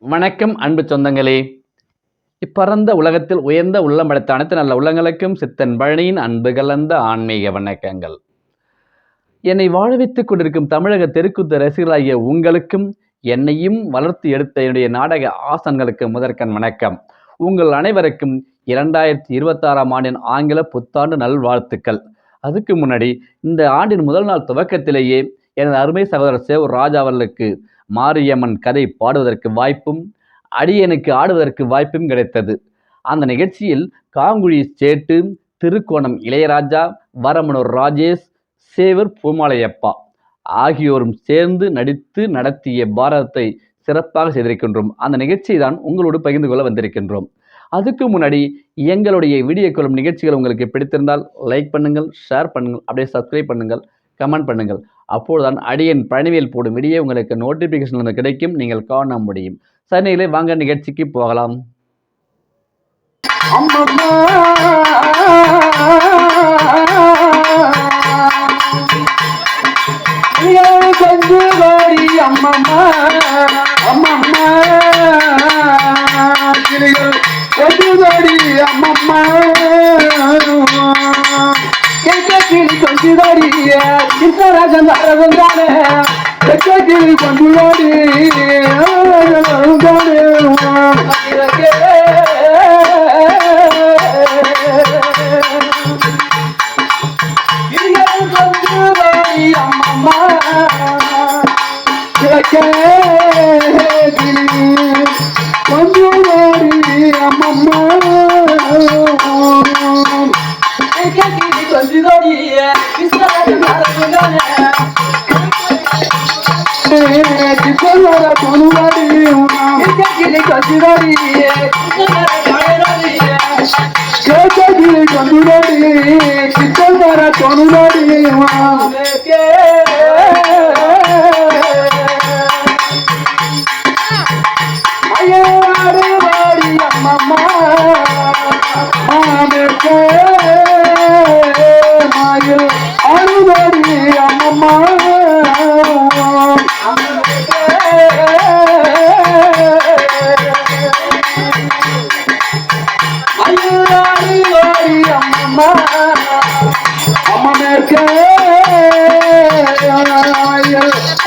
வணக்கம் அன்பு சொந்தங்களே. இப்பறந்த உலகத்தில் உயர்ந்த உள்ளம் படைத்த அனைத்து நல்ல உள்ளங்களுக்கும் சித்தன் பழனியின் அன்பு கலந்த ஆன்மீக வணக்கங்கள். என்னை வாழ்வித்துக் கொண்டிருக்கும் தமிழக தெருக்குத்த ரசிகர்களாகிய உங்களுக்கும் என்னையும் வளர்த்து எடுத்த என்னுடைய நாடக ஆசன்களுக்கு முதற்கண் வணக்கம். உங்கள் அனைவருக்கும் இரண்டாயிரத்தி இருபத்தாறாம் ஆண்டின் ஆங்கில புத்தாண்டு நல்வாழ்த்துக்கள். அதுக்கு முன்னாடி இந்த ஆண்டின் முதல் நாள் துவக்கத்திலேயே எனது அருமை சகோதரர் சேவ் ராஜா அவர்களுக்கு மாரியம்மன் கதை பாடுவதற்கு வாய்ப்பும் அடியனுக்கு ஆடுவதற்கு வாய்ப்பும் கிடைத்தது. அந்த நிகழ்ச்சியில் காங்குழி சேட்டு திருக்கோணம் இளையராஜா வரமனூர் ராஜேஷ் சேவர் பூமாலையப்பா ஆகியோரும் சேர்ந்து நடித்து நடத்திய பாரதத்தை சிறப்பாக செய்திருக்கின்றோம். அந்த நிகழ்ச்சியை தான் உங்களோடு பகிர்ந்து கொள்ள வந்திருக்கின்றோம். அதுக்கு முன்னாடி எங்களுடைய வீடியோ கொள்ளும் நிகழ்ச்சிகள் உங்களுக்கு பிடித்திருந்தால் லைக் பண்ணுங்கள் ஷேர் பண்ணுங்கள் அப்படியே சப்ஸ்கிரைப் பண்ணுங்கள் கமெண்ட் பண்ணுங்கள். அப்போதுதான் அடியன் பழனிவேல் போடும். இடையே உங்களுக்கு நோட்டிஃபிகேஷன் வந்து கிடைக்கும். நீங்கள் காண முடியும். சனியிலே வாங்க நிகழ்ச்சிக்கு போகலாம். அம்மம்மா! அம்மம்மா! அம்மம்மா! கிருஷ்ணராஜன் அரவன் தானே கேட்க கிளி கொஞ்சு வாடி அரவன் தானே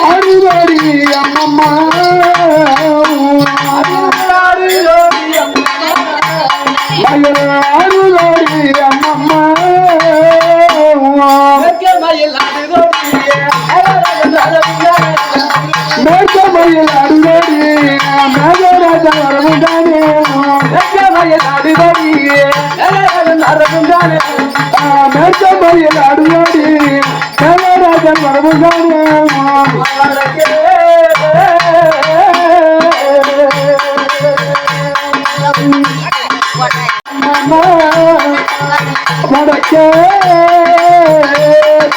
அறுவடி அம்மம்மா. அறுவடி அம்மம்மா. மேற்கமையில் அறுவடி மேகராஜா வரவுதானே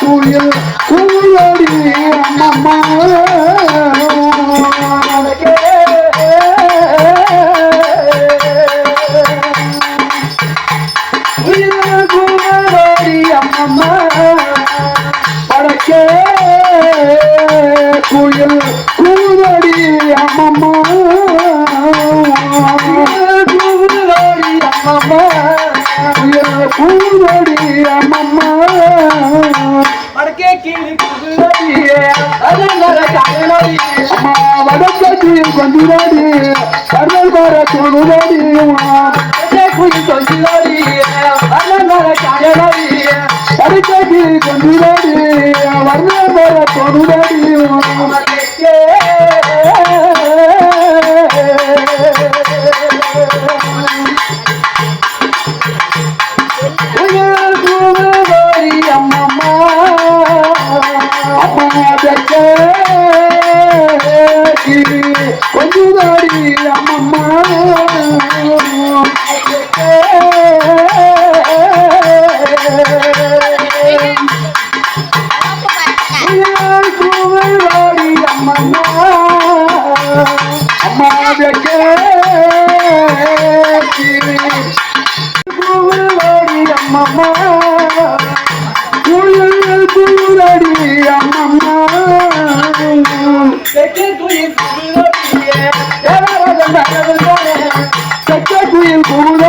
குயில் குயிலடி அம்மா அம்மம்மா குயில் குயிலடி அம்மம்மா செக்க குயில் குயிலடி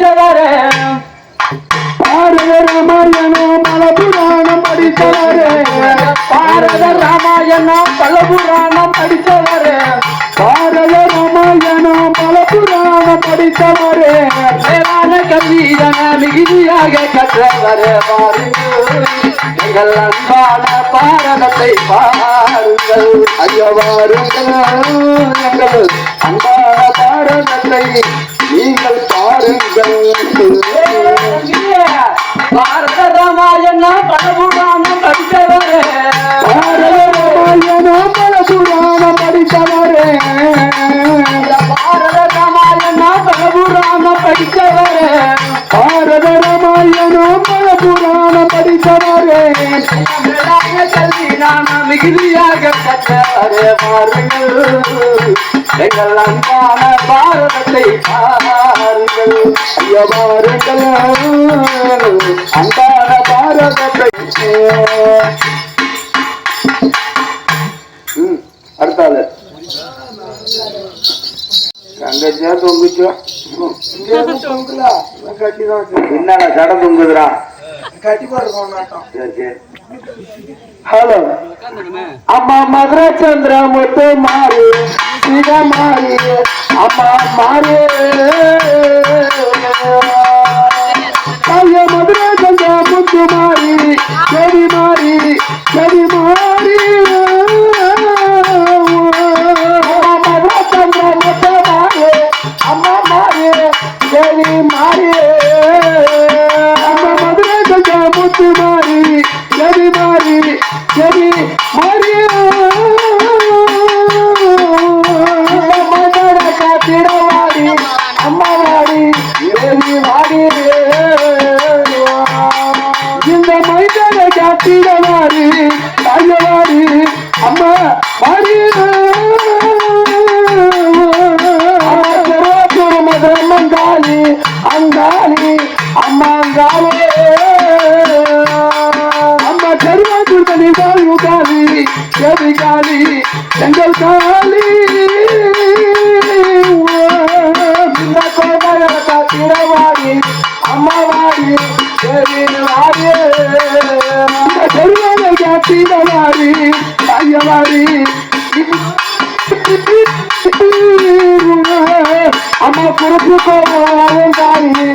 புராணம் படிச்சவரே பாரத ராமாயணம் மலபுராணம் படித்தவரே. பாரத ராமாயணம் பல புராணம் படிச்சவரே பாரத ராமாயணம் மலபுராணம் படித்தவரே. மேலான கல்வியன மிகுதியாக கற்றவரே பாருங்கள். எங்கள் அன்பான பாரதத்தை பாருங்கள். ஐயா வாருங்கள் எங்கள் அன்பான பாரதத்தை நீங்கள் பாருங்கள் பாரத ராமாயணம் பல புராணம் படிச்சவரே பாரத ராமாயணம் மலபுராணம் படித்தவரே பாரத ராமாயணம் பல புராணம் படிச்சவரே பாரத ராமாயணம் மலபுராணம் படித்தவரே மேலான கல்வி நாம மிகுதியாக கற்றவரே பாருங்கள் எங்கள் அன்பான பாரதத்தை பாருங்கள் ஐயா வாருங்கள் அன்பான பாரதத்தை ம், அடுத்த ஆளு. தங்கச்சியா தொங்குச்சோ? என்னடா சட தொங்குதுடா? சரி சரி ஹலோ அம்மா மதுரை சந்திர முத்து மாறி சிக மாறி அம்மா மாறி. ஐயா மதுரை சந்திர முத்து மாறி செடி மாறி செடி மாறி. அம்மா மதுரை சந்திர முத்து மாறி அம்மா மாறி செடி அம்மா பொறுப்பு போவாரும் தாயி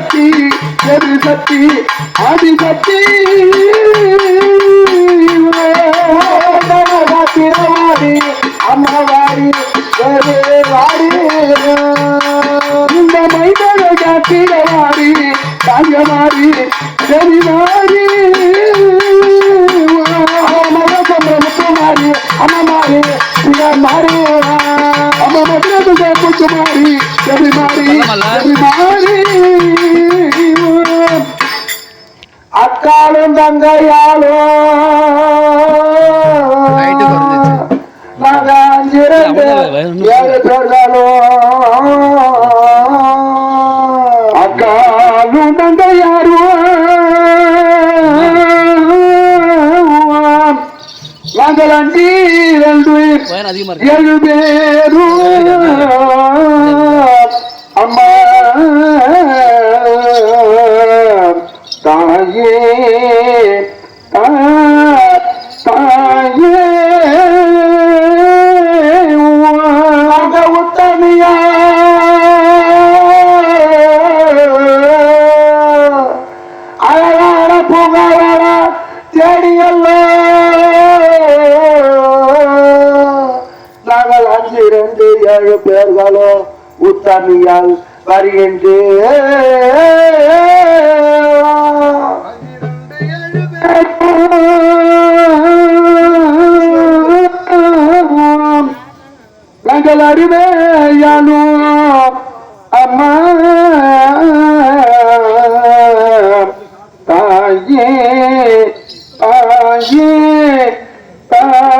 சக்தி எரு சக்தி ஆதி சக்தி காத்திரவாடி அம்மாவாடி வாடி இந்த மைதான காத்திரவாடி தாயவாடி சரி மாறி மாறி அம்மா மாறி அம்மா மதுரை பூச்சி மாறி. சரி மாறி அக்காலும் தங்கையாலும் நாங்க ஏழு ரெண்டு அதிகமா இருக்கு. தாயே தாயே அங்க அழகான ஏழு பேர்களோ உத்தமியால் வருகின்றேன் எங்கள் அறிவேயாலும் அம்மா தாயே தாயே தாயே.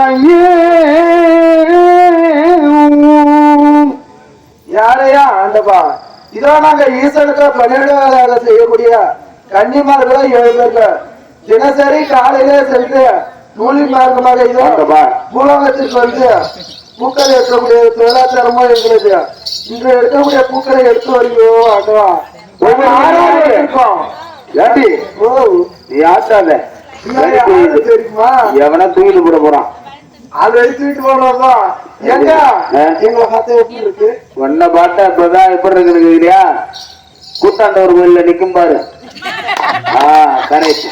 ஆண்டப்பா இதோ நாங்க ஈசனுக்கு பன்னிரண்டு வேலை செய்யக்கூடிய கன்னிமார்களா ஏழு பேர்கள் தினசரி காலையிலே சென்று நூலி மார்க்கமாக இதோ பூலோகத்திற்கு வந்து பூக்களை எடுக்கக்கூடிய தொழிலாச்சாரமோ எங்களுக்கு இன்று எடுக்கக்கூடிய பூக்களை எடுத்து வருகிறோ ஆண்டவா. ஒவ்வொரு ஆறாவது இருக்கும் நீ ஆட்டாத எவனா தூக்கிட்டு போட போறான். அது எடுத்துட்டு போனோம்மா எங்க எங்களை பார்த்து எப்படி இருக்கு உன்னை பார்த்தா இப்பதான் எப்படி இருக்குது இல்லையா கூத்தாண்டவர் கோயில்ல நிக்கும் பாரு. ஆ கரெக்ட்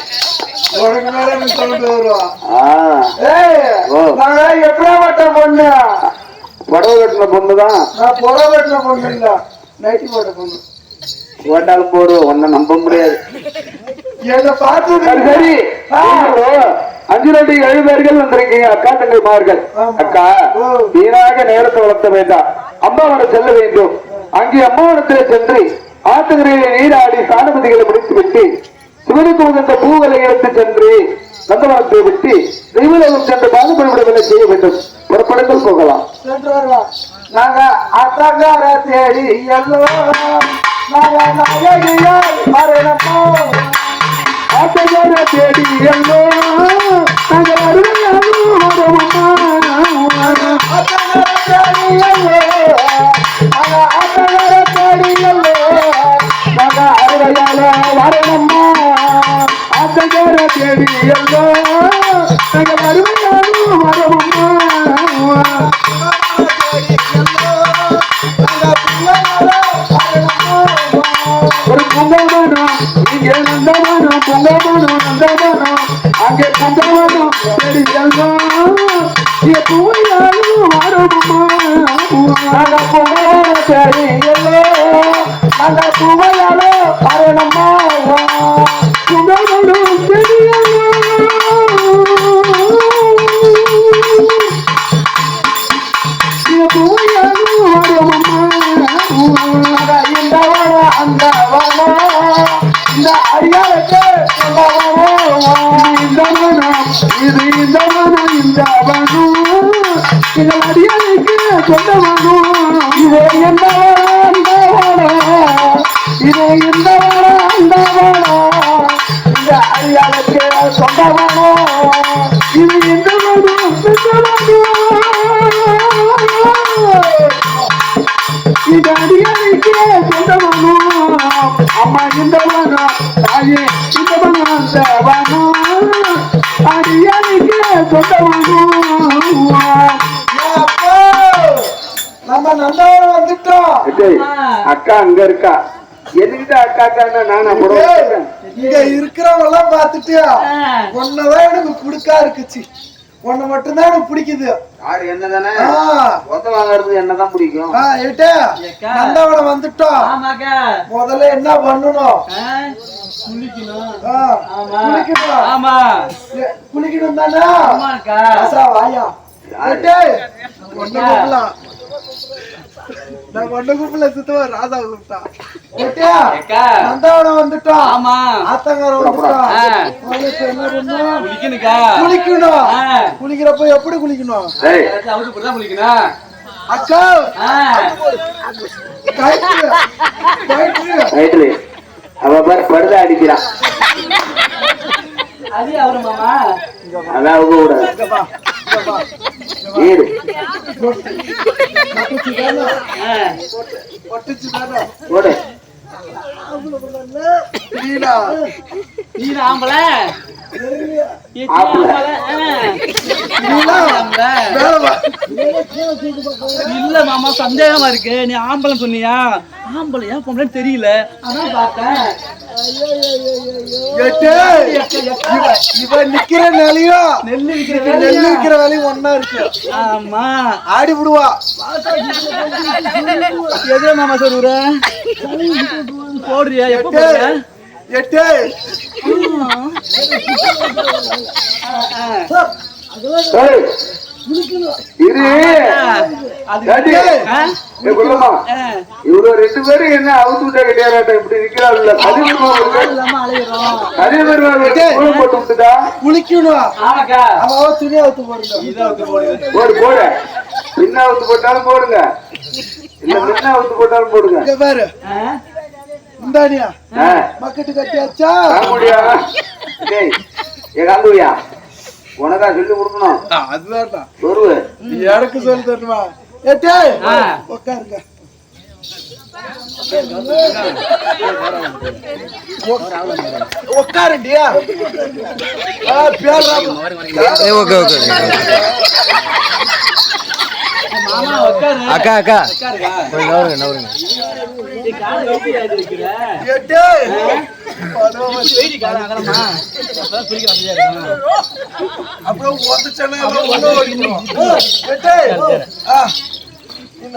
புடவை கட்டின பொண்ணுதான் நான் புற வெட்டின பொண்ணு இல்ல. நைட்டி போட்ட பொண்ணு. ஓட்டாலும் போடுவோம் உன்னை நம்ப முடியாது. என்ன பார்த்து சரி சரி ஆ. நீங்க அஞ்சு ரெண்டு ஏழு பேர்கள் வந்திருக்கீங்க அக்கா தங்கைமார்கள். அக்கா. வீணாக நேரத்தை வளர்த்த வேண்டாம் அம்மாவனம் செல்ல வேண்டும் அங்கே அம்மாவனத்திலே சென்று ஆத்துக்கரையிலே நீராடி சாணபதிகளை முடித்து விட்டு சிவனுக்கு உகந்த பூக்களை எடுத்து சென்று நந்தவனத்தை விட்டு தெய்வலோகம் சென்று பாகுபடுவிடவில்லை செய்ய வேண்டும் புறப்படுங்கள் போகலாம் நாங்க அத்தங்கார தேடி எல்லோ நாங்க நாயகியால் மரணமோ ஆத்தகார தேடி எல்லோ நாங்கள் அருமையாலும் வரவுமா அத்தங்கார தேடி எல்லோ நாங்க தேடி அருமையால தேடி நாங்கள் அருமையாலும் அடியாளுக்கு சொந்த மனம் அம்மா இந்த மனம் தாயே இந்த நம்ம நந்தவனம் வந்துட்டோம் அக்கா? அங்க இருக்கா எதுக்கிட்ட அக்கா தானே நானா ஏய், இங்க இருக்கிறவங்க எல்லாம் பார்த்துட்டு ஒன்னதான் எனக்கு பிடிக்கா இருக்குச்சு. ஒண்ணு மட்டும்தான் எனக்கு பிடிக்குது. யாரு என்னதானே? ஆ, மொத்தம் வாங்குறது என்னதான் பிடிக்கும்? ஏட்டு, நந்தவனம் வந்துட்டோம். முதல்ல என்ன பண்ணணும்? குளிக்கணும். ஆமா. ஏ, குளிக்கணும் தானே? வாயா. டேய், ஒண்ணு கூப்பிடலாம். நான் ஒண்ணு கூப்பிடல, ராதா கூப்பிட்டான். வந்துட்டோம். ஆமா. ஆத்தங்கரை பண்ணணும்? குளிக்கணுக்கா. குளிக்கணும். ஆ. குளிக்கிறப்ப எப்படி குளிக்கணும்? டேய் அவுத்து போட்டு தான் குளிக்கணும். அக்கா. அவ பாரு படுதா அடிக்கிறான் அது அவரு மாமா? அதான் அவங்க கூடாது இங்க வா, இங்க வா. ஏறு ஒட்டுச்சு தானே? ஆ. ஒட்டுச்சு தானே? போடு நீடா. நீ ஆம்பளை ஏச்சி ஆம்பளை. ஆம்பளை ஆ. நீடா. ஆம்பளை. மேல வா. இல்ல மாமா சந்தேகமா இருக்கு நீ ஆம்பளை சொன்னியா ஆம்பளை ஏன் பொம்பளை தெரியல அதான் பார்த்தேன் எட்டு. இவ- இவ நிக்கிற நிலையும் நெல்லு விக்கிற நெல்லு வேலையா? விக்கிற வேலையும் ஒண்ணா இருக்கு. ஆமா. ஆடி விடுவா. எதே மாமா சொல்லுற போடுறியா? எப்ப எட்டு. போடுற எட்டு. டேய், இவ்வளவு ரெண்டு பேரும் என்ன அவுத்து விட்டா கிடையாதாட்டம் இப்படி நிக்கிறாள்ல. கதிர் இல்லாம அலையிறோம். கதிர் கோலம் போட்டு விட்டுட்டா குளிக்கணும் ஆமாக்கா. அவ அவ துணி அவுத்து போடுங்க இதை வந்து போடுங்க. போடு போடு. பின்ன அவுத்து போட்டாலும் போடுங்க. இல்ல முன்ன அவுத்து போட்டாலும் போடுங்க. இங்க பாரு? இந்தானியா மக்கட்டு கட்டியாச்சா? ஏ காங்குடியா உனக்கா சொல்லி கொடுக்கணும். அதுதான் சொருவு எனக்கு சொல்லி தருமா எட்டு ஆ. உட்காருங்க உட்காருண்டியா அக்கா அக்கா. நவருங்க நவருங்க.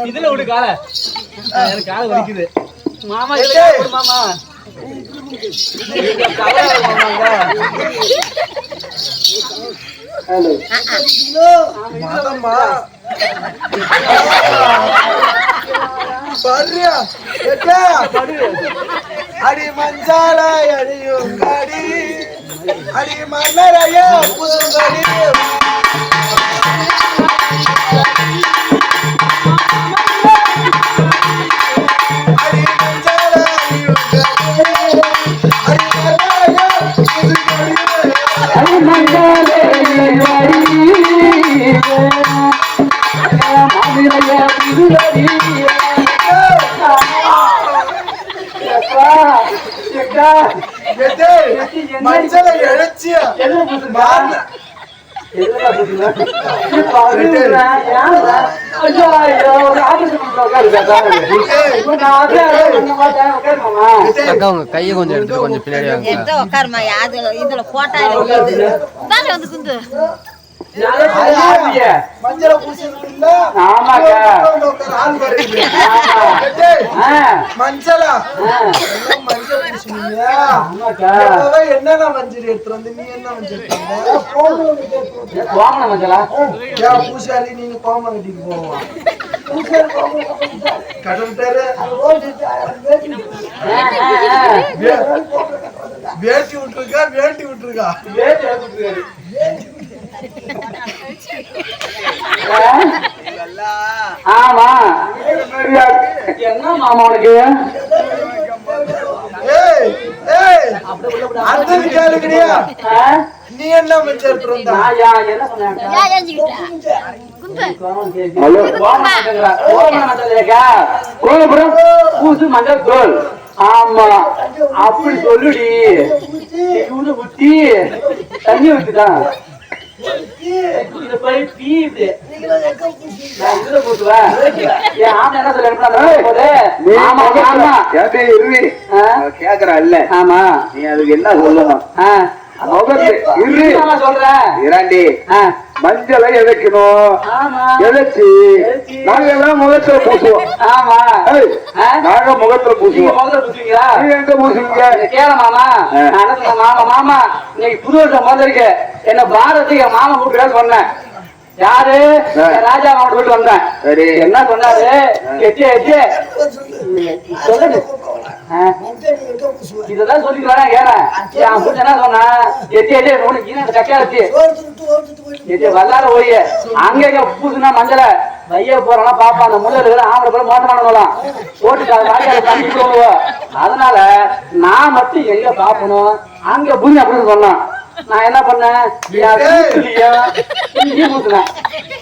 இதுல விடு காலை. எனக்கு காலை வலிக்குது. மாமா விடு மாமா? அடி மஞ்சால அடியும் கடி அடி மன்னரையா புதுங்கடி மஞ்சளை இழைச்சி மார்ன அக்கா உங்க கையை கொஞ்சம் எடுத்துட்டு கொஞ்சம் பின்னாடி உட்காருமா இதுல போட்டா வந்து குந்து. மஞ்சளை. மஞ்சளா? மஞ்சள் என்னென்ன மஞ்சள் வந்து நீ என்ன மஞ்சள்? ஏன் பூசாரி நீங்க கோமம் கட்டிட்டு போவா. கடன்ட்டாரு வேட்டி விட்டுருக்கா வேட்டி விட்டுருக்கா. ஆமா என்ன மாமா உனக்கு நீ என்ன மஞ்சள் பூசு மஞ்சள் தோல் ஆமா அப்படி சொல்லுடி. இவனு தண்ணி ஊத்திட்டான். கேக்குறா இல்ல ஆமா நீ அதுக்கு என்ன சொல்லணும் இரண்டி மஞ்சளை எதைக்கணும் எதைச்சு நாங்க எல்லாம் முகத்துல பூசுவோம். நாங்க முகத்துல பூசுவோம். முகத்துல பூசுவீங்களா? நீ எங்க பூசுவீங்க? கேள மாமா. மாமா மாமா இன்னைக்கு புது வருஷம் முதல்ல என்ன பாரதி என் மாமா கூப்பிட்டு சொன்னேன். யாரு. ராஜா அவன் வீட்டு வந்தேன். என்ன சொன்னாரு? எட்டி எட்டி சொல்லுங்க. இதெல்லாம் ஏறேன் அவன் புரிஞ்ச என்ன சொன்னா? எட்டி எட்டி உனக்கு ஈன சக்கையா வச்சு எட்டி வல்லார போய் அங்க பூசுனா மஞ்சள. வைய போறோம்னா பாப்பா அந்த முள்ள இருக்கிற ஆம்பளை போல போட்டு அதனால நான் மட்டும் எங்க பாப்பணும் அங்க பூமி அப்படின்னு சொன்னான். நான் என்ன பண்ணேன்? பூசுனேன்? ஆ?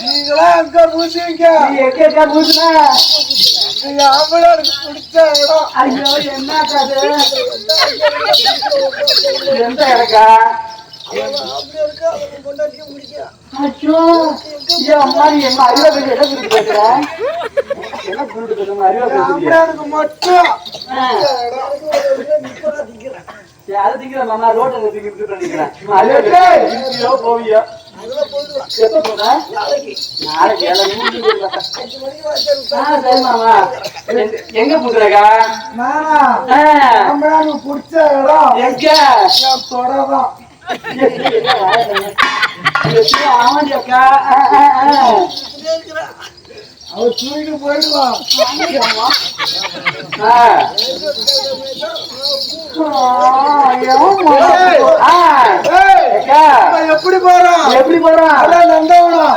நீங்களா அங்க பூசிங்க எங்க எங்க நீங்க ஆம்பளை பிடிச்ச இடம் ஐயோ என்ன எந்த மட்டும் அது திங்கிற மாமா ரோட்ல நிறுத்தி விட்டுட்டு பேசுறியோ போவியோ எங்க- நானா ஆம்பளையானுக்கு பிடிச்ச இடம் எங்க தொடதான் ஆமாண்டி அக்கா ஆ, ஆ, ஆ. அவர் தூக்கிட்டு போயிடுவான் எப்படி போறான் எப்படி போறான் அதான் நந்தவனம்.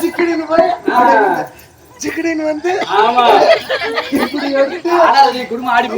சிக்கடின்னு போய் சிக்கடின்னு வந்து ஆமா. இப்படி எடுத்து குடும்பம் ஆடி